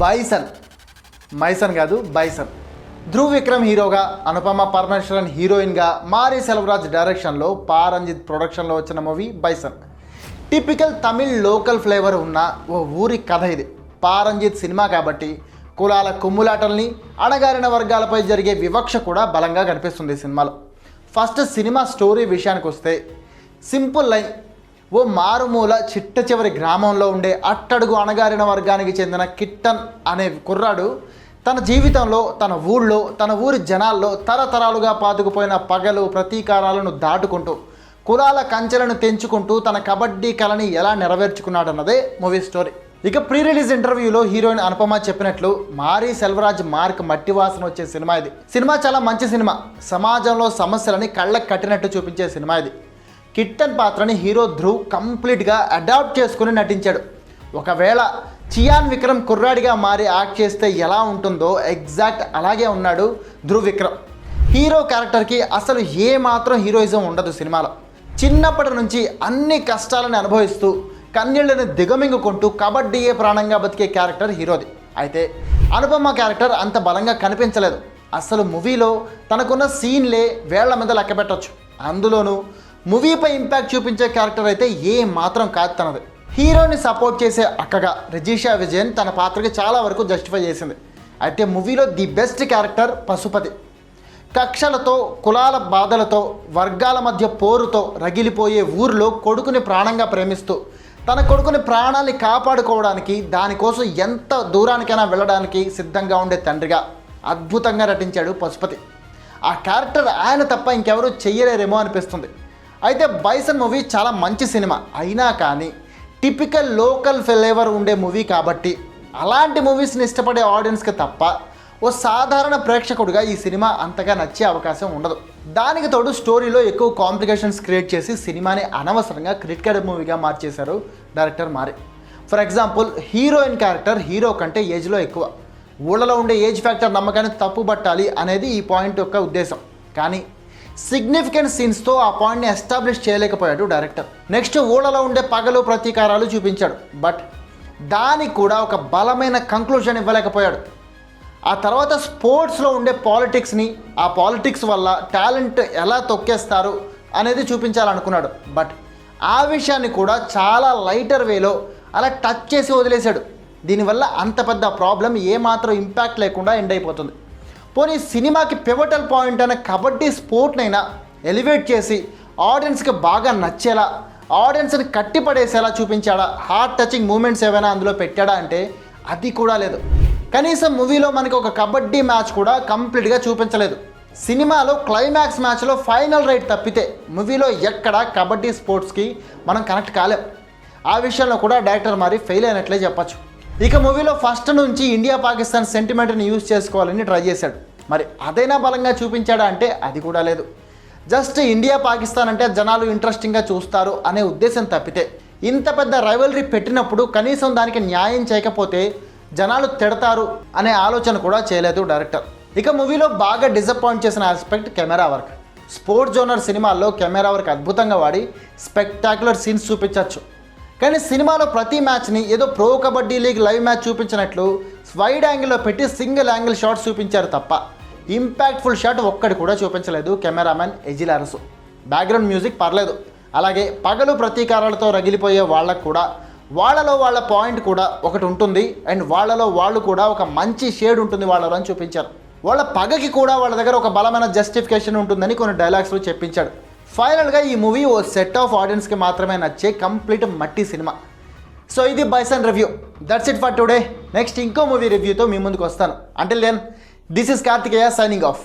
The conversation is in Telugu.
బైసన్. మైసన్ కాదు బైసన్. ధ్రువ్ విక్రమ్ హీరోగా అనుపమ పరమేశ్వరన్ హీరోయిన్గా మారి సెల్వరాజ్ డైరెక్షన్లో పారంజిత్ ప్రొడక్షన్లో వచ్చిన movie Bison. Typical Tamil local flavour ఉన్న ఓ ఊరి కథ ఇది. పారంజిత్ సినిమా కాబట్టి కులాల కుమ్ములాటల్ని అణగారిన వర్గాలపై జరిగే వివక్ష కూడా బలంగా కనిపిస్తుంది సినిమాలో. ఫస్ట్ సినిమా స్టోరీ విషయానికి వస్తే సింపుల్ లైన్ ఓ మారుమూల చిట్ట చివరి గ్రామంలో ఉండే అట్టడుగు అణగారిన వర్గానికి చెందిన కిట్టన్ అనే కుర్రాడు తన జీవితంలో తన ఊళ్ళో తన ఊరి జనాల్లో తరతరాలుగా పాతుకుపోయిన పగలు ప్రతీకారాలను దాటుకుంటూ కులాల కంచెలను తెంచుకుంటూ తన కబడ్డీ కళని ఎలా నెరవేర్చుకున్నాడన్నదే మూవీ స్టోరీ. ఇక ప్రీ రిలీజ్ ఇంటర్వ్యూలో హీరోయిన్ అనుపమ చెప్పినట్లు మారీ సెల్వరాజ్ మార్క్ మట్టి వాసన వచ్చే సినిమా ఇది. సినిమా చాలా మంచి సినిమా. సమాజంలో సమస్యలని కళ్ళకు కట్టినట్టు చూపించే సినిమా ఇది. కిట్టన్ పాత్రని హీరో ధ్రువ్ కంప్లీట్గా అడాప్ట్ చేసుకుని నటించాడు. ఒకవేళ చియాన్ విక్రమ్ కుర్రాడిగా మారి యాక్ట్ చేస్తే ఎలా ఉంటుందో ఎగ్జాక్ట్ అలాగే ఉన్నాడు ధ్రువ్ విక్రమ్. హీరో క్యారెక్టర్కి అసలు ఏ మాత్రం హీరోయిజం ఉండదు సినిమాలో. చిన్నప్పటి నుంచి అన్ని కష్టాలను అనుభవిస్తూ కన్నీళ్ళను దిగమింగుకుంటూ కబడ్డీయే ప్రాణంగా బతికే క్యారెక్టర్ హీరోది. అయితే అనుపమ క్యారెక్టర్ అంత బలంగా కనిపించలేదు. అసలు మూవీలో తనకున్న సీన్లే వేళ్ళ మీద లెక్క పెట్టచ్చు. అందులోనూ మూవీపై ఇంపాక్ట్ చూపించే క్యారెక్టర్ అయితే ఏ మాత్రం కాదు తనది. హీరోని సపోర్ట్ చేసే అక్కగా రజీషా విజయన్ తన పాత్రకి చాలా వరకు జస్టిఫై చేసింది. అయితే మూవీలో ది బెస్ట్ క్యారెక్టర్ పశుపతి. కక్షలతో కులాల బాధలతో వర్గాల మధ్య పోరుతో రగిలిపోయే ఊరిలో కొడుకుని ప్రాణంగా ప్రేమిస్తూ తన కొడుకుని ప్రాణాన్ని కాపాడుకోవడానికి దానికోసం ఎంత దూరానికైనా వెళ్ళడానికి సిద్ధంగా ఉండే తండ్రిగా అద్భుతంగా నటించాడు పశుపతి. ఆ క్యారెక్టర్ ఆయన తప్ప ఇంకెవరూ చెయ్యలేరేమో అనిపిస్తుంది. అయితే బైసన్ మూవీ చాలా మంచి సినిమా. అయినా కానీ టిపికల్ లోకల్ ఫ్లేవర్ ఉండే మూవీ కాబట్టి అలాంటి మూవీస్ని ఇష్టపడే ఆడియన్స్కి తప్ప ఓ సాధారణ ప్రేక్షకుడిగా ఈ సినిమా అంతగా నచ్చే అవకాశం ఉండదు. దానికి తోడు స్టోరీలో ఎక్కువ కాంప్లికేషన్స్ క్రియేట్ చేసి సినిమాని అనవసరంగా క్రిటికల్ మూవీగా మార్చేశారు director Mari. For example heroine character hero కంటే ఏజ్లో ఎక్కువ. ఊళ్ళలో ఉండే ఏజ్ ఫ్యాక్టర్ నమ్మకాన్ని తప్పుబట్టాలి అనేది ఈ పాయింట్ యొక్క ఉద్దేశం. కానీ సిగ్నిఫికెంట్ సీన్స్తో ఆ పాయింట్ని ఎస్టాబ్లిష్ చేయలేకపోయాడు డైరెక్టర్ నెక్స్ట్ ఊళ్ళలో ఉండే పగలు ప్రతీకారాలు చూపించాడు. బట్ దానికి కూడా ఒక బలమైన కంక్లూజన్ ఇవ్వలేకపోయాడు. ఆ తర్వాత స్పోర్ట్స్లో ఉండే పాలిటిక్స్ని ఆ పాలిటిక్స్ వల్ల టాలెంట్ ఎలా తొక్కేస్తారు అనేది చూపించాలనుకున్నాడు. బట్ ఆ విషయాన్ని కూడా చాలా లైటర్ వేలో అలా టచ్ చేసి వదిలేశాడు. దీనివల్ల అంత పెద్ద ప్రాబ్లం ఏమాత్రం ఇంపాక్ట్ లేకుండా ఎండ్ అయిపోతుంది. పోనీ సినిమాకి పివటల్ పాయింట్ అయిన కబడ్డీ స్పోర్ట్నైనా ఎలివేట్ చేసి ఆడియన్స్కి బాగా నచ్చేలా ఆడియన్స్ని కట్టిపడేసేలా చూపించాడా? హార్ట్ టచింగ్ మూమెంట్స్ ఏమైనా అందులో పెట్టాడా అంటే అది కూడా లేదు. కనీసం మూవీలో మనకి ఒక కబడ్డీ మ్యాచ్ కూడా కంప్లీట్గా చూపించలేదు. సినిమాలో క్లైమాక్స్ మ్యాచ్లో ఫైనల్ రైట్ తప్పితే మూవీలో ఎక్కడ కబడ్డీ స్పోర్ట్స్కి మనం కనెక్ట్ కాలేం. ఆ విషయంలో కూడా డైరెక్టర్ మరి ఫెయిల్ అయినట్లే చెప్పచ్చు. ఇక మూవీలో ఫస్ట్ నుంచి ఇండియా పాకిస్తాన్ సెంటిమెంట్ని యూజ్ చేసుకోవాలని ట్రై చేశాడు. మరి అదైనా బలంగా చూపించాడా అంటే అది కూడా లేదు. జస్ట్ ఇండియా పాకిస్తాన్ అంటే జనాలు ఇంట్రెస్టింగ్గా చూస్తారు అనే ఉద్దేశం తప్పితే ఇంత పెద్ద రైవలరీ పెట్టినప్పుడు కనీసం దానికి న్యాయం చేయకపోతే జనాలు తిడతారు అనే ఆలోచన కూడా చేయలేదు డైరెక్టర్ ఇక మూవీలో బాగా డిసప్పాయింట్ చేసిన aspect camera work sports genre సినిమాల్లో కెమెరా వర్క్ అద్భుతంగా వాడి స్పెక్టాక్యులర్ సీన్స్ చూపించవచ్చు కానీ సినిమాలో ప్రతి మ్యాచ్ని ఏదో pro kabaddi league live match చూపించినట్లు wide యాంగిల్లో పెట్టి సింగిల్ యాంగిల్ షాట్ చూపించారు తప్ప ఇంపాక్ట్ఫుల్ షాట్ ఒక్కటి కూడా చూపించలేదు కెమెరామెన్ ఎజిలారసు బ్యాక్గ్రౌండ్ మ్యూజిక్ పర్లేదు. అలాగే పగలు ప్రతీకారాలతో రగిలిపోయే వాళ్ళకు కూడా వాళ్ళలో వాళ్ళ పాయింట్ కూడా ఒకటి ఉంటుంది అండ్ వాళ్ళలో వాళ్ళు కూడా ఒక మంచి షేడ్ ఉంటుంది వాళ్ళలో అని చూపించారు. వాళ్ళ పగకి కూడా వాళ్ళ దగ్గర ఒక బలమైన జస్టిఫికేషన్ ఉంటుందని కొన్ని డైలాగ్స్లో చెప్పించాడు. ఫైనల్గా ఈ మూవీ ఓ సెట్ ఆఫ్ ఆడియన్స్కి మాత్రమే నచ్చే కంప్లీట్ మట్టి సినిమా. సో ఇది Bison review that's it for today next ఇంకో మూవీ రివ్యూతో మీ ముందుకు వస్తాను. అంటే then this is Karthikeya signing off